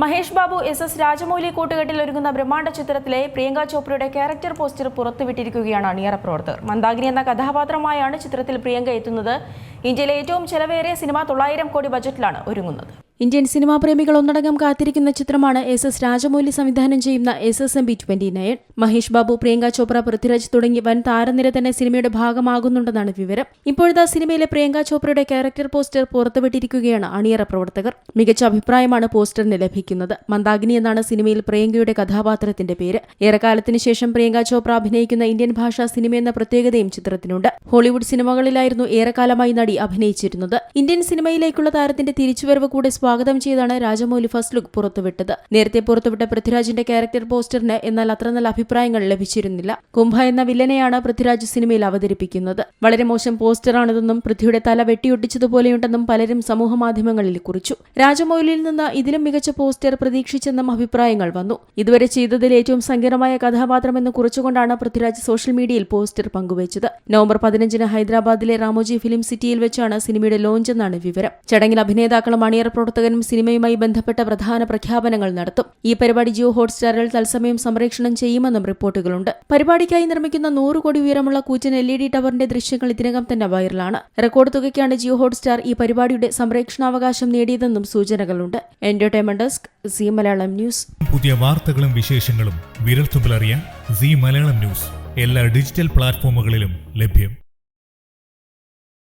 Mahesh Babu S S Rajamouli കൂട്ടുകെട്ടിൽ ഒരുങ്ങുന്ന ബ്രഹ്മാണ്ഡ ചിത്രത്തിലെ പ്രിയങ്ക ചോപ്രയുടെ ക്യാരക്ടർ പോസ്റ്റർ പുറത്തുവിട്ടിരിക്കുകയാണ് അണിയറ പ്രവർത്തകർ. മന്ദാഗിനി എന്ന കഥാപാത്രമായാണ് ചിത്രത്തിൽ പ്രിയങ്ക എത്തുന്നത്. ഇന്ത്യയിലെ ഏറ്റവും ചെലവേറിയ സിനിമ തൊള്ളായിരം കോടി ബജറ്റിലാണ് ഒരുങ്ങുന്നത്. ഇന്ത്യൻ സിനിമാ പ്രേമികൾ ഒന്നടങ്കം കാത്തിരിക്കുന്ന ചിത്രമാണ് എസ് എസ് രാജമൗലി സംവിധാനം ചെയ്യുന്ന S S M B twenty nine. Mahesh Babu Priyanka Chopra Prithviraj തുടങ്ങി വൻ താരനിര തന്നെ സിനിമയുടെ ഭാഗമാകുന്നുണ്ടെന്നാണ് വിവരം. ഇപ്പോഴത്തെ സിനിമയിലെ പ്രിയങ്ക ചോപ്രയുടെ ക്യാരക്ടർ പോസ്റ്റർ പുറത്തുവിട്ടിരിക്കുകയാണ് അണിയറ പ്രവർത്തകർ. മികച്ച അഭിപ്രായമാണ് പോസ്റ്ററിന് ലഭിക്കുന്നത്. മന്ദാഗിനി എന്നാണ് സിനിമയിൽ പ്രിയങ്കയുടെ കഥാപാത്രത്തിന്റെ പേര്. ഏറെക്കാലത്തിന് ശേഷം പ്രിയങ്ക ചോപ്ര അഭിനയിക്കുന്ന ഇന്ത്യൻ ഭാഷാ സിനിമയെന്ന പ്രത്യേകതയും ചിത്രത്തിനുണ്ട്. ഹോളിവുഡ് സിനിമകളിലായിരുന്നു ഏറെക്കാലമായി നടി അഭിനയിച്ചിരുന്നത്. ഇന്ത്യൻ സിനിമയിലേക്കുള്ള താരത്തിന്റെ തിരിച്ചുവരവ് കൂടെ സ്വാഗതം ചെയ്താണ് രാജമൗലി ഫസ്റ്റ് ലുക്ക് പുറത്തുവിട്ടത്. നേരത്തെ പുറത്തുവിട്ട പൃഥ്വിരാജിന്റെ ക്യാരക്ടർ പോസ്റ്ററിന് എന്നാൽ അത്ര നല്ല അഭിപ്രായങ്ങൾ ലഭിച്ചിരുന്നില്ല. കുംഭ എന്ന വില്ലനെയാണ് പൃഥ്വിരാജ് സിനിമയിൽ അവതരിപ്പിക്കുന്നത്. വളരെ മോശം പോസ്റ്ററാണിതെന്നും പൃഥ്വിയുടെ തല വെട്ടിയൊട്ടിച്ചതുപോലെയുണ്ടെന്നും പലരും സമൂഹ മാധ്യമങ്ങളിൽ കുറിച്ചു. രാജമൗലിയിൽ നിന്ന് ഇതിലും മികച്ച പോസ്റ്റർ പ്രതീക്ഷിച്ചെന്നും അഭിപ്രായങ്ങൾ വന്നു. ഇതുവരെ ചെയ്തതിൽ ഏറ്റവും സങ്കീർണമായ കഥാപാത്രമെന്ന് കുറിച്ചുകൊണ്ടാണ് പൃഥ്വിരാജ് സോഷ്യൽ മീഡിയയിൽ പോസ്റ്റർ പങ്കുവച്ചത്. നവംബർ പതിനഞ്ചിന് ഹൈദരാബാദിലെ റാമോജി ഫിലിം സിറ്റിയിൽ വെച്ചാണ് സിനിമയുടെ ലോഞ്ച് എന്നാണ് വിവരം. ചടങ്ങിൽ അഭിനേതാക്കളും അണിയറ പ്രവർത്തകരും സിനിമയുമായി ബന്ധപ്പെട്ട പ്രധാന പ്രഖ്യാപനങ്ങൾ നടത്തും. ഈ പരിപാടി ജിയോ ഹോട്ട്സ്റ്റാറിൽ തത്സമയം സംപ്രേഷണം ചെയ്യുമെന്നും റിപ്പോർട്ടുകളുണ്ട്. പരിപാടിക്കായി നിർമ്മിക്കുന്ന നൂറ് കോടി ഉയരമുള്ള കൂറ്റൻ എൽ ഇ ഡി ടവറിന്റെ ദൃശ്യങ്ങൾ ഇതിനകം തന്നെ വൈറലാണ്. റെക്കോർഡ് തുകയ്ക്കാണ് ജിയോ ഹോട്ട്സ്റ്റാർ ഈ പരിപാടിയുടെ സംപ്രേഷണാവകാശം നേടിയതെന്നും സൂചനകളുണ്ട്. Entertainment desk Zee Malayalam news. പുതിയ വാർത്തകളും വിശേഷങ്ങളും വിരൽത്തുമ്പിലറിയാൻ സി മലയാളം ന്യൂസ്. എല്ലാ ഡിജിറ്റൽ പ്ലാറ്റ്ഫോമുകളിലും ലഭ്യം.